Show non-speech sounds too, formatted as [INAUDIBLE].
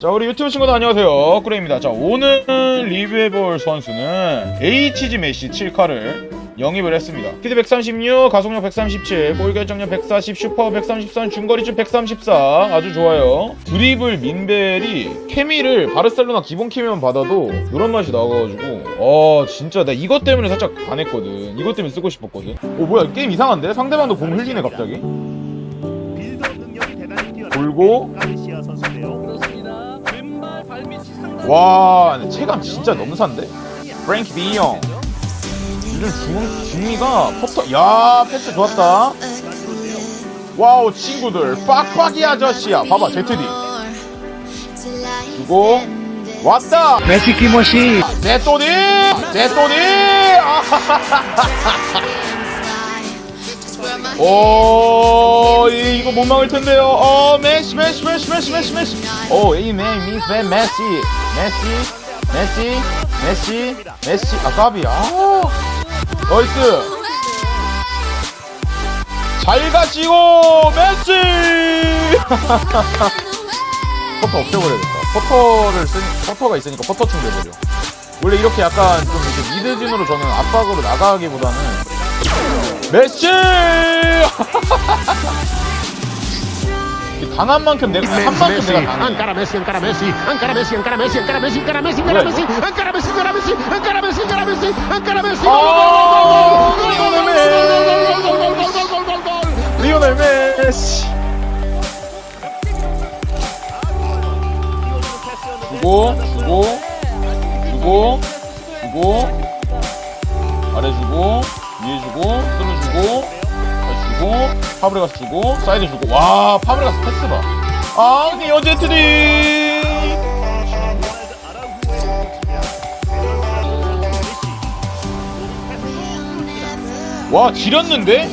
자 우리 유튜브 친구들 안녕하세요. 꾸레입니다. 자 오늘 리뷰해볼 선수는 HG 메시 7카를 영입을 했습니다. 피드 136 가속력 137 골 결정력 140 슈퍼 133 중거리슛 134 아주 좋아요. 드리블 민벨이 케미를 바르셀로나 기본 케미만 받아도 이런 맛이 나와가지고 어 진짜 나 이것 때문에 살짝 반했거든. 이것 때문에 쓰고 싶었거든. 오 뭐야 게임 이상한데? 상대방도 공 흘리네 갑자기. 돌고. 와 체감 진짜 넘산데? 프랭키 디형. 요즘 중, 중미가 퍼터 야 패스 좋았다. 와우 친구들. 빡빡이 아저씨야. 봐봐 ZD 그리고 왔다. 메시 키모시. 제또니 제또니 오 이- 이거 못 막을 텐데요. 어 메시 메시 메시 메시 메시 메시. 오 에이맨 미스 맨 메시 메시 메시 메시 메시. 아 까비야. 아 나이스. 잘 가시고 메시! [LAUGHS] 퍼터 없애버려야겠다. 퍼터를 쓰니 퍼터가 있으니까 퍼터 충전버려. 원래 이렇게 약간 좀 이렇게 미드진으로 저는 압박으로 나가기보다는 메시 [LAUGHS] 당한 만큼 내가 한 만큼 내가 ancora Messi, ancora Messi, ancora Messi, ancora Messi, ancora Messi, ancora Messi, ancora Messi, ancora Messi, ancora Messi, ancora Messi, ancora Messi. 어, 리오넬 메시 리오넬 메시 주고 주고 주고 주고 아래 주고 파브레가스 주고 사이드 주고. 와 파브레가스 패스 봐아 니어 제트디 와 지렸는데